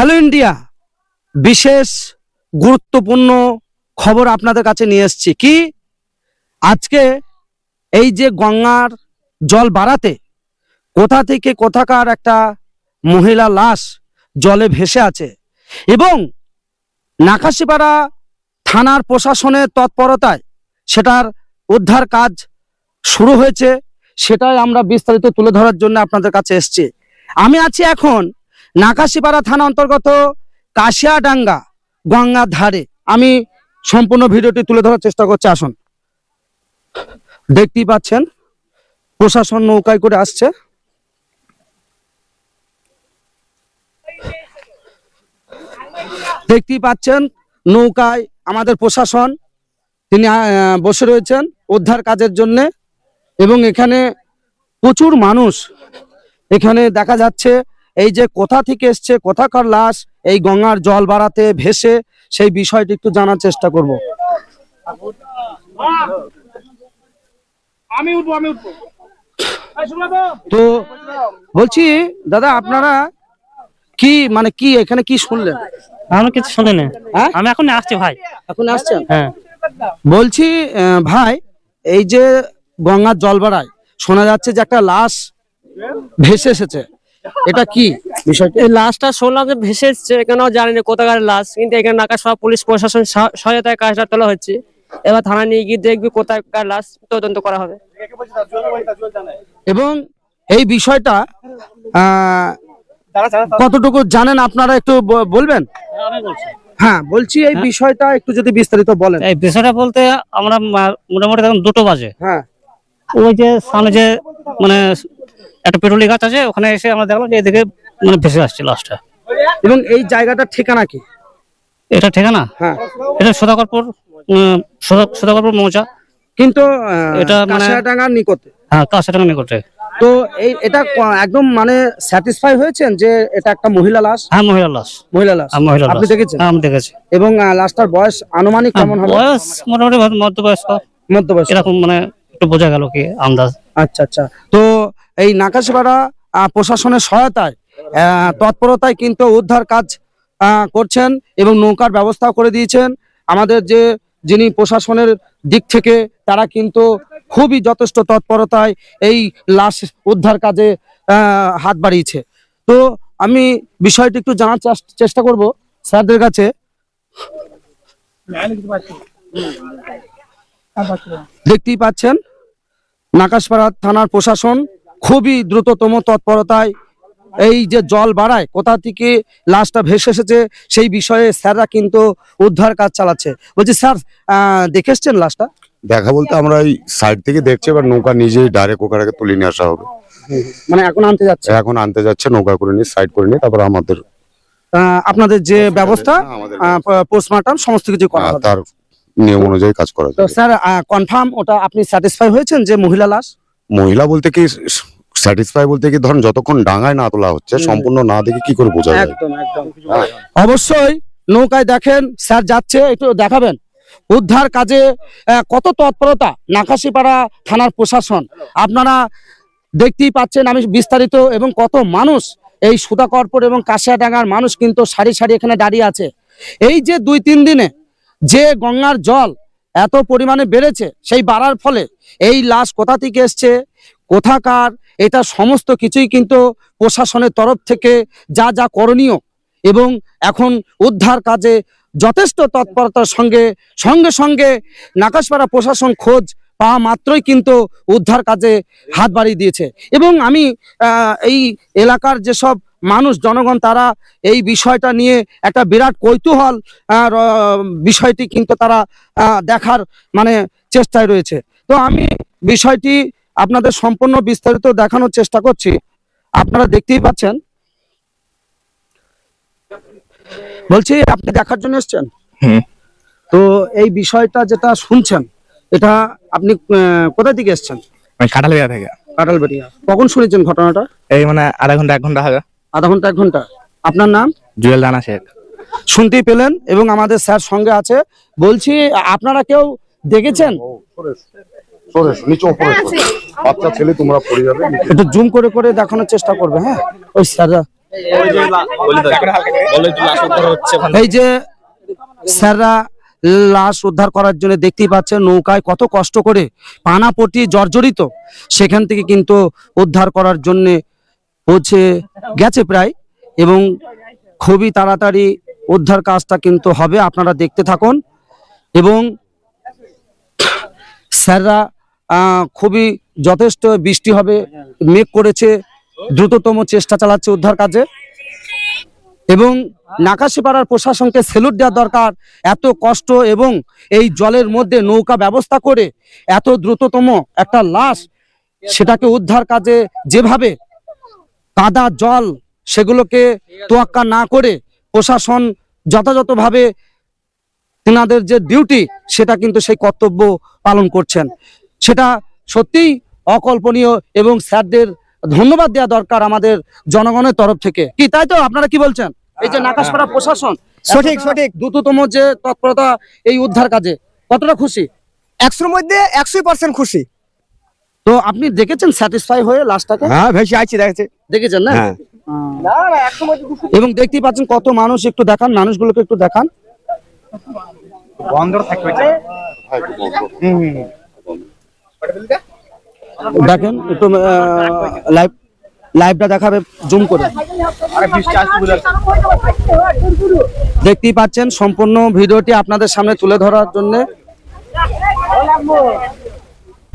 Hello India, বিশেষ গুরুত্বপূর্ণ খবর আপনাদের কাছে নিয়ে এসেছি। কি? আজকে এই যে গঙ্গার জল বাড়াতে, কোথা থেকে কোথাকার একটা মহিলা লাশ জলে ভেসে আছে এবং নাকাশিপাড়া থানার প্রশাসনের তৎপরতায় সেটার উদ্ধার কাজ শুরু হয়েছে, সেটাই আমরা বিস্তারিত তুলে ধরার জন্য আপনাদের কাছে এসেছি। আমি আছি এখন নাকাশিপাড়া থানা অন্তর্গত কাশিয়াডাঙ্গা গঙ্গার ধারে। আমি সম্পূর্ণ ভিডিওটি তুলে ধরার চেষ্টা করছি, আসুন। দেখতেই পাচ্ছেন, প্রশাসন নৌকায় করে আসছে। দেখতেই পাচ্ছেন, নৌকায় আমাদের প্রশাসন, তিনি বসে রয়েছেন উদ্ধার কাজের জন্য এবং এখানে প্রচুর মানুষ। এখানে দেখা যাচ্ছে এই যে কোথা থেকে এসছে কোথাকার লাশ এই গঙ্গার জল বাড়াতে ভেসে সেই বিষয়টি একটু জানার চেষ্টা করব। আমি উঠবো আমি উঠবো। তো? বলছি দাদা আপনারা কি মানে কি এখানে কি শুনলেন? আমি কিছু শুনিনি। হ্যাঁ? আমি এখন আসছি ভাই। এখন আসছেন? হ্যাঁ। বলছি ভাই এই যে গঙ্গার জল বাড়ায় শোনা যাচ্ছে যে একটা লাশ ভেসে এসেছে। এটা কি? বিষয়টা এই লাশটা শুনলাম যে ভেসে এসছে এখানেও জানি না কোথাকার লাশ কিন্তু এখানে নাকা সব পুলিশ প্রশাসন সহ- সহায়তায় কাজটা তোলা হচ্ছে এবার থানা নিয়ে গিয়ে দেখবি কোথাকার লাশ তদন্ত করা হবে। এবং এই বিষয়টা কতটুকু জানেন আপনারা একটু বলবেন? হ্যাঁ বলছি এই বিষয়টা একটু যদি বিস্তারিত বলেন। এই বিষয়টা বলতে আমরা মোটামুটি তখন দুটো বাজে। হ্যাঁ। ওই যে সামনে যে মানে একটা পেট্রোলি গাছ আছে ওখানে এসে আমরা দেখলাম যে এদিকে মানে ভেসে আসছে লাশটা এবং এই জায়গাটার ঠিকানা কি? এটা ঠিকানা? হ্যাঁ। এটা সদাকরপুর সদাকরপুর মৌজা। কিন্তু এটা মানে- কাঁসাডাঙ্গার নিকটে। হ্যাঁ কাছাটাঙ্গা নিকটে। তো এই এটা একদম মানে স্যাটিসফাই হয়েছেন যে এটা একটা মহিলা লাশ? হ্যাঁ মহিলা লাশ। মহিলা লাশ। হ্যাঁ মহিলা আপনি দেখেছেন? হ্যাঁ আমি দেখেছি। এবং লাশটার বয়স আনুমানিক হ্যাঁ, কেমন হবে? বয়স মোটামুটি মধ্যবয়স্ক। মধ্যবয়স এরকম মানে একটু বোঝা গেল কি আন্দাজ। আচ্ছা আচ্ছা। তো এই নাকাশিপাড়া প্রশাসনের সহায়তায় তৎপরতায় কিন্তু উদ্ধার কাজ করছেন এবং নৌকার ব্যবস্থা করে দিয়েছেন। আমাদের যে যিনি প্রশাসনের দিক থেকে, তারা কিন্তু খুবই যথেষ্ট তৎপরতায় এই লাশ উদ্ধার কাজে হাত বাড়িয়েছে। তো আমি বিষয়টি একটু জানার চেষ্টা করব স্যারদের কাছে। দেখতেই পাচ্ছেন। নাকাশপাড়া থানার প্রশাসন খুবই দ্রুততম তৎপরতায় এই যে জল বাড়ায় কোথা থেকে লাশটা ভেসে এসেছে সেই বিষয়ে স্যাররা কিন্তু উদ্ধার কাজ চালাচ্ছে। বলছি স্যার দেখে এসছেন লাশটা? দেখা বলতে আমরা এই সাইড থেকে দেখছি এবার নৌকা নিজেই ডাইরেক্ট ওখানে তুলে নিয়ে আসা হবে। মানে এখন আনতে যাচ্ছে? এখন আনতে যাচ্ছে নৌকা করে নিয়ে সাইড করে নিয়ে তারপর আমাদের আপনাদের যে ব্যবস্থা পোস্টমর্টম সমস্ত কিছু করা হবে। তার নিয়ম অনুযায়ী কাজ করা তো যাবে। স্যার কনফার্ম ওটা আপনি স্যাটিসফাই হয়েছেন যে মহিলা লাশ? মহিলা বলতে কি স্যাটিসফাই বলতে কি ধরুন যতক্ষণ ডাঙায় না তোলা হচ্ছে হুম। সম্পূর্ণ না দেখে কি করে বোঝা যায়? একদম একদম। অবশ্যই নৌকায় দেখেন স্যার যাচ্ছে একটু দেখাবেন। উদ্ধার কাজে আহ, কত তৎপরতা? নাকাশিপাড়া থানার প্রশাসন। আপনারা দেখতেই পাচ্ছেন আমি বিস্তারিত এবং কত মানুষ এই সুতা কর্পোর এবং কাশিয়াডাঙ্গার মানুষ কিন্তু সারি সারি এখানে দাঁড়িয়ে আছে। এই যে দুই তিন দিনে যে গঙ্গার জল এত পরিমাণে বেড়েছে, সেই বাড়ার ফলে এই লাশ কোথা থেকে এসছে, কোথাকার, এটা সমস্ত কিছুই কিন্তু প্রশাসনের তরফ থেকে যা যা করণীয় এবং এখন উদ্ধার কাজে যথেষ্ট তৎপরতার সঙ্গে সঙ্গে সঙ্গে নাকাশপাড়া প্রশাসন খোঁজ পাওয়া মাত্রই কিন্তু উদ্ধার কাজে হাত বাড়িয়ে দিয়েছে। এবং আমি এই এলাকার যেসব মানুষ জনগণ তারা এই বিষয়টা নিয়ে একটা বিরাট কৌতূহল বিষয়টি কিন্তু তারা দেখার মানে চেষ্টায় রয়েছে। তো আমি বিষয়টি আপনাদের সম্পূর্ণ বিস্তারিত দেখানোর চেষ্টা করছি। আপনারা দেখতেই পাচ্ছেন। বলছি আপনি দেখার জন্য এসছেন? হুম। তো এই বিষয়টা যেটা শুনছেন এটা আপনি কোথা থেকে এসেছেন? আমি কাঁঠালিয়া থেকে। কাটালবাড়িয়া কখন শুনেছেন ঘটনাটা? এই মানে আধা ঘণ্টা এক ঘণ্টা হবে। আধা ঘণ্টা এক ঘণ্টা। আপনার নাম? জুয়েল রানা শেখ। শুনতেই পেলেন এবং আমাদের স্যার সঙ্গে আছে। বলছি আপনারা কেউ দেখেছেন? সরে এসো, নিচে ওপরে এসো। বাচ্চা ছেলে তোমরা পড়ে যাবে একটু জুম করে করে দেখানোর চেষ্টা করবে হ্যাঁ? ওই স্যাররা। এই যে স্যাররা লাশ উদ্ধার করার জন্য দেখতেই পাচ্ছেন নৌকায় কত কষ্ট করে পানাপটি জর্জরিত। সেখান থেকে কিন্তু উদ্ধার করার জন্য পৌঁছে গেছে প্রায় এবং খুবই তাড়াতাড়ি উদ্ধার কাজটা কিন্তু হবে, আপনারা দেখতে থাকুন। এবং স্যাররা খুবই যথেষ্ট বৃষ্টি হবে, মেঘ করেছে, দ্রুততম চেষ্টা চালাচ্ছে উদ্ধার কাজে। এবং নাকাশিপাড়ার প্রশাসনকে সেলুট দেওয়া দরকার, এত কষ্ট এবং এই জলের মধ্যে নৌকা ব্যবস্থা করে এত দ্রুততম একটা লাশ সেটাকে উদ্ধার কাজে যেভাবে কাদা জল সেগুলোকে তোয়াক্কা না করে প্রশাসন যথাযথভাবে তেনাদের যে ডিউটি সেটা কিন্তু সেই কর্তব্য পালন করছেন। সেটা সত্যিই অকল্পনীয় এবং স্যারদের ধন্যবাদ দেওয়া দরকার আমাদের জনগণের তরফ থেকে। কি তাই তো? আপনারা কি বলছেন? এই যে নাকাশপাড়া প্রশাসন সঠিক সঠিক। দ্রুততম যে তৎপরতা এই উদ্ধার কাজে কতটা খুশি? একশোর মধ্যে একশোই পার্সেন্ট খুশি। তো আপনি দেখেছেন স্যাটিসফাই হয়ে লাস্টটাকে হ্যাঁ ভেসে আছি দেখেছে। দেখেছেন না? হ্যাঁ। এবং দেখতেই পাচ্ছেন কত মানুষ একটু দেখান মানুষগুলোকে একটু দেখান। দেখেন একটু লাইভ লাইভটা দেখাবে জুম করে। দেখতেই পাচ্ছেন সম্পূর্ণ ভিডিওটি আপনাদের সামনে তুলে ধরার জন্য।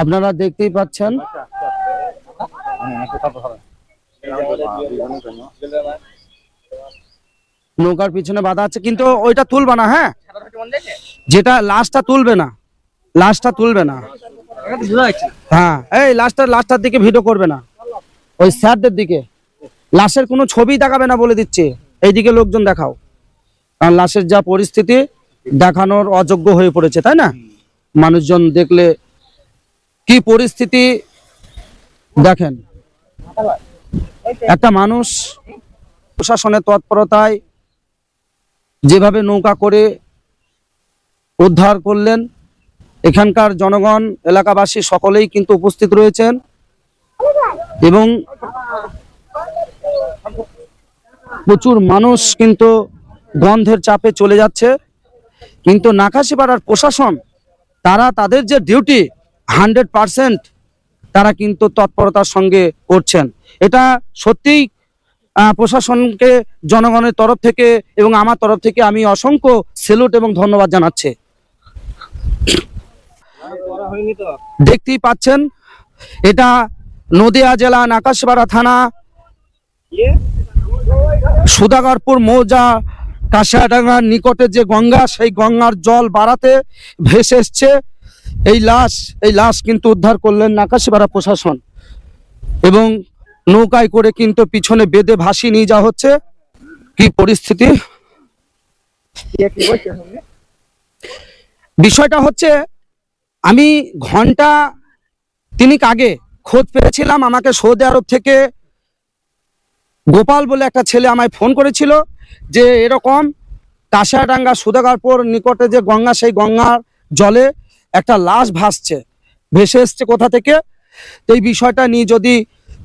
আপনারা দেখতেই পাচ্ছেন। নৌকার পিছনে বাধা আছে, কিন্তু ওইটা তুলবে না হ্যাঁ? যেটা লাশটা তুলবে না, লাশটা তুলবে না। হ্যাঁ এই লাস্টার লাস্টার দিকে ভিডিও করবে না। ওই স্যারদের দিকে। লাশের কোনো ছবি দেখাবে না বলে দিচ্ছে। এইদিকে লোকজন দেখাও। কারণ লাশের যা পরিস্থিতি দেখানোর অযোগ্য হয়ে পড়েছে, তাই না? মানুষজন দেখলে কি পরিস্থিতি? দেখেন, একটা মানুষ প্রশাসনের তৎপরতায় যেভাবে নৌকা করে উদ্ধার করলেন, এখানকার জনগণ, এলাকাবাসী সকলেই কিন্তু উপস্থিত রয়েছেন এবং প্রচুর মানুষ কিন্তু গন্ধের চাপে চলে যাচ্ছে। কিন্তু নাকাশিপাড়ার প্রশাসন, তারা তাদের যে ডিউটি হান্ড্রেড পারসেন্ট তারা কিন্তু তৎপরতার সঙ্গে করছেন। এটা সত্যিই প্রশাসনকে, জনগণের তরফ থেকে এবং আমার তরফ থেকে আমি অসংখ্য সেলুট এবং ধন্যবাদ জানাচ্ছি। দেখতেই পাচ্ছেন, এটা নদিয়া জেলা নাকাশপাড়া থানা সুদাগরপুর মৌজা কাশিয়াডাঙ্গার নিকটে যে গঙ্গা, সেই গঙ্গার জল বাড়াতে ভেসে এসছে। এই লাশ এই লাশ কিন্তু উদ্ধার করলেন নাকাশিপাড়া প্রশাসন এবং নৌকায় করে কিন্তু পিছনে বেঁধে ভাসিয়ে নিয়ে যাওয়া হচ্ছে। কি পরিস্থিতি? বিষয়টা হচ্ছে, আমি ঘণ্টা তিনিক আগে খোঁজ পেয়েছিলাম, আমাকে সৌদি আরব থেকে গোপাল বলে একটা ছেলে আমায় ফোন করেছিল যে এরকম কাশিয়াডাঙ্গা সুদাগরপুর নিকটে যে গঙ্গা, সেই গঙ্গার জলে একটা লাশ ভাসছে। ভেসে এসছে কোথা থেকে? তো এই বিষয়টা নিয়ে যদি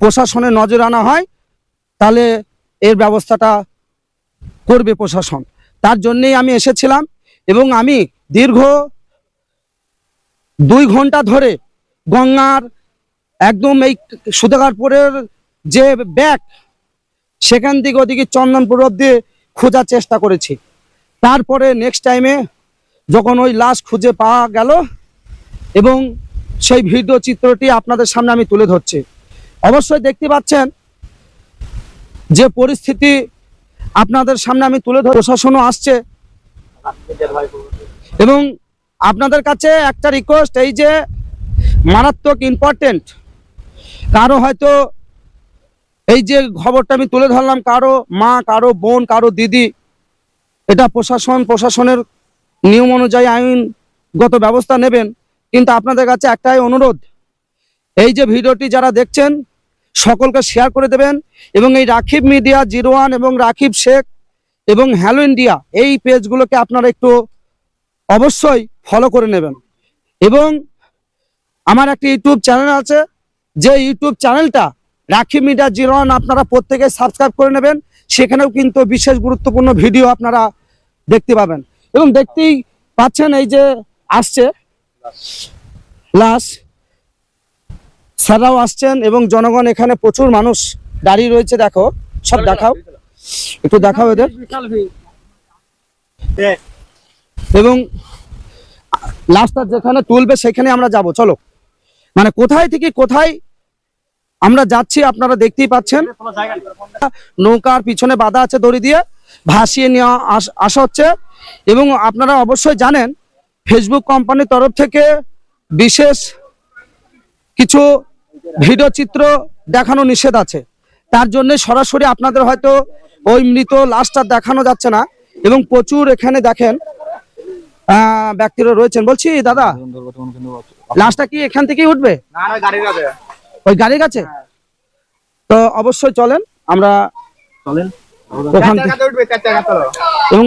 প্রশাসনের নজর আনা হয়, তাহলে এর ব্যবস্থাটা করবে প্রশাসন। তার জন্যেই আমি এসেছিলাম এবং আমি দীর্ঘ দুই ঘণ্টা ধরে গঙ্গার একদম এই সুদাগরপুরের যে ব্যাগ সেখান থেকে ওদিকে চন্দনপুর অব্দি খোঁজার চেষ্টা করেছি। তারপরে নেক্সট টাইমে যখন ওই লাশ খুঁজে পাওয়া গেল এবং সেই ভিডিও চিত্রটি আপনাদের সামনে আমি তুলে ধরছি, অবশ্যই দেখতে পাচ্ছেন যে পরিস্থিতি আপনাদের সামনে আমি তুলে ধর প্রশাসনও আসছে এবং আপনাদের কাছে একটা রিকোয়েস্ট এই যে মারাত্মক ইম্পর্টেন্ট কারও হয়তো এই যে খবরটা আমি তুলে ধরলাম, কারও মা, কারও বোন, কারও দিদি, এটা প্রশাসন, প্রশাসনের নিয়ম অনুযায়ী আইনগত ব্যবস্থা নেবেন। কিন্তু আপনাদের কাছে একটাই অনুরোধ, এই যে ভিডিওটি যারা দেখছেন, সকলকে শেয়ার করে দেবেন এবং এই রাখিব মিডিয়া জিরো ওয়ান এবং রাখিব শেখ এবং হ্যালো ইন্ডিয়া, এই পেজগুলোকে আপনারা একটু অবশ্যই ফলো করে নেবেন। এবং আমার একটি ইউটিউব চ্যানেল আছে, যে ইউটিউব চ্যানেলটা রাখি মিডিয়া জিরো ওয়ান আপনারা প্রত্যেকে সাবস্ক্রাইব করে নেবেন। সেখানেও কিন্তু বিশেষ গুরুত্বপূর্ণ ভিডিও আপনারা দেখতে পাবেন। এবং দেখতেই পাচ্ছেন এই যে আসছে। লাশ। স্যাররাও আসছেন এবং জনগণ এখানে প্রচুর মানুষ দাঁড়িয়ে রয়েছে, দেখো। সব দেখাও। একটু দেখাও এদের। এবং লাশটা যেখানে তুলবে, সেখানে আমরা যাব। চলো। মানে কোথায় থেকে কোথায় আমরা যাচ্ছি, আপনারা দেখতেই পাচ্ছেন। নৌকার পিছনে বাধা আছে দড়ি দিয়ে। ভাসিয়ে আস- আসা হচ্ছে। এবং আপনারা অবশ্যই জানেন ফেসবুক কোম্পানির তরফ থেকে বিশেষ কিছু ভিডিও চিত্র দেখানো নিষেধ আছে। তার জন্য সরাসরি আপনাদের হয়তো ওই মৃত লাশটা দেখানো যাচ্ছে না এবং প্রচুর এখানে দেখেন ব্যক্তিরা রয়েছেন। বলছি দাদা লাশটা কি এখান থেকেই উঠবে? ওই গাড়ির কাছে? তো অবশ্যই চলেন আমরা চলেন। ওখান থেকে এবং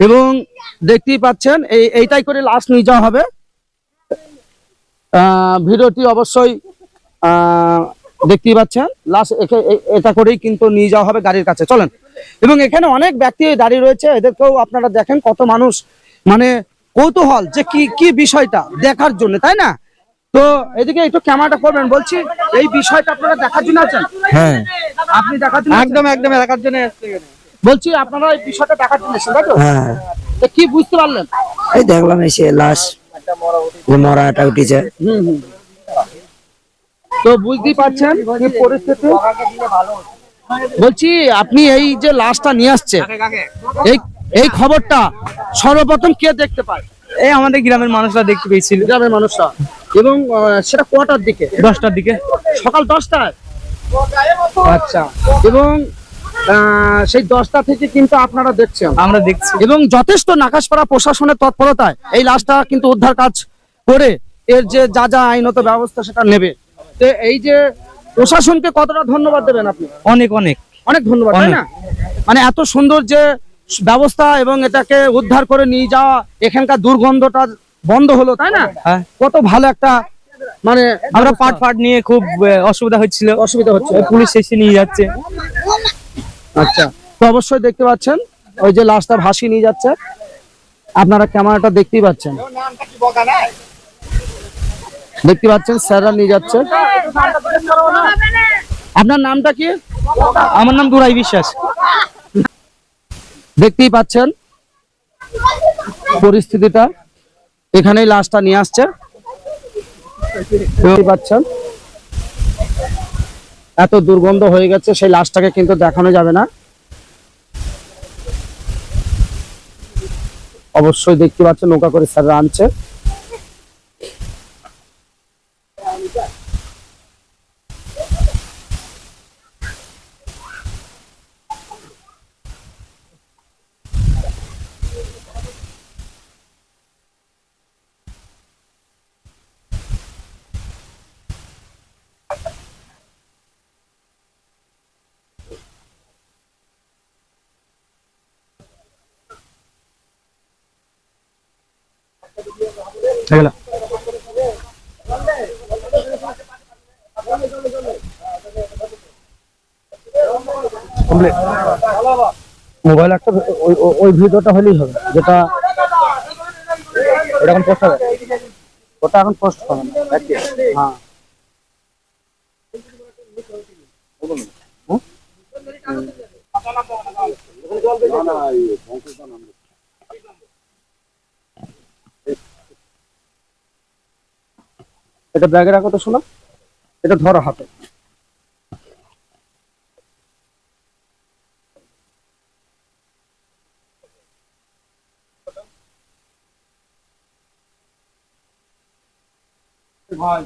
এবং দেখতেই পাচ্ছেন এই এইটাই করে লাশ নিয়ে যাওয়া হবে। আহ, ভিডিওটি অবশ্যই দেখতেই পাচ্ছেন লাশ এটা করেই কিন্তু নিয়ে যাওয়া হবে গাড়ির কাছে। চলেন। এবং এখানে অনেক ব্যক্তি দাঁড়িয়ে রয়েছে এদেরকেও আপনারা দেখেন কত মানুষ। মানে কৌতূহল যে কি কি বিষয়টা দেখার জন্য তাই না? তো এদিকে একটু ক্যামেরাটা করবেন বলছি এই বিষয়টা আপনারা দেখার জন্য আছেন? হ্যাঁ। আপনি দেখার জন্য একদম একদম দেখার জন্য বলছি আপনারা এই বিষয়টা দেখার জন্য এসেছেন, তাই তো? হ্যাঁ। কি বুঝতে পারলেন? এই দেখলাম এসে লাশ যে মরাটা উঠেছে। হুম হুম। তো বুঝতেই পারছেন কি পরিস্থিতি? বলছি আপনি এই যে লাশটা নিয়ে আসছে এই এই খবরটা সর্বপ্রথম কে দেখতে পায়? এই আমাদের গ্রামের মানুষরা দেখতে পেয়েছিল। গ্রামের মানুষরা। এবং সেটা কটার দিকে? দশটার দিকে। সকাল দশটায়? আচ্ছা। এবং সেই দশটা থেকে কিন্তু আপনারা দেখছেন। আমরা দেখছি। এবং যথেষ্ট নাকাশপাড়া প্রশাসনের তৎপরতায় এই লাশটা কিন্তু উদ্ধার কাজ করে এর যে যা যা আইনত ব্যবস্থা সেটা নেবে। তো এই যে প্রশাসনকে কতটা ধন্যবাদ দেবেন আপনি? অনেক অনেক। অনেক ধন্যবাদ তাই না? মানে এত সুন্দর যে ব্যবস্থা এবং এটাকে উদ্ধার করে নিয়ে যাওয়া এখানকার দুর্গন্ধটা বন্ধ হলো তাই না? হ্যাঁ। কত ভালো একটা মানে আমরা পাট ফাট নিয়ে খুব অসুবিধা হচ্ছিল। অসুবিধা হচ্ছে পুলিশ এসে নিয়ে যাচ্ছে। আচ্ছা তো অবশ্যই দেখতে পাচ্ছেন, ওই যে লাশটা ভাসিয়ে নিয়ে যাচ্ছে। আপনারা ক্যামেরাটা দেখতেই পাচ্ছেন। দেখতে পাচ্ছেন, স্যাররা নিয়ে যাচ্ছে। আপনার নামটা কি? আমার নাম দুরাই বিশ্বাস। দেখতেই পাচ্ছেন পরিস্থিতিটা। এখানেই লাশটা নিয়ে আসছে। পাচ্ছেন। এত দুর্গন্ধ হয়ে গেছে, সেই লাশটাকে কিন্তু দেখানো যাবে না। অবশ্যই দেখতে পাচ্ছেন, নৌকা করে স্যাররা আনছে মোবাইল একটা ওই- ভিডিওটা হলেই হবে, যেটা এরকম পোস্ট হবে। ওটা এখন পোস্ট হবে। না এটা ব্যাগে রাখো তো শোনা। এটা ধরো হাতে। ভাই।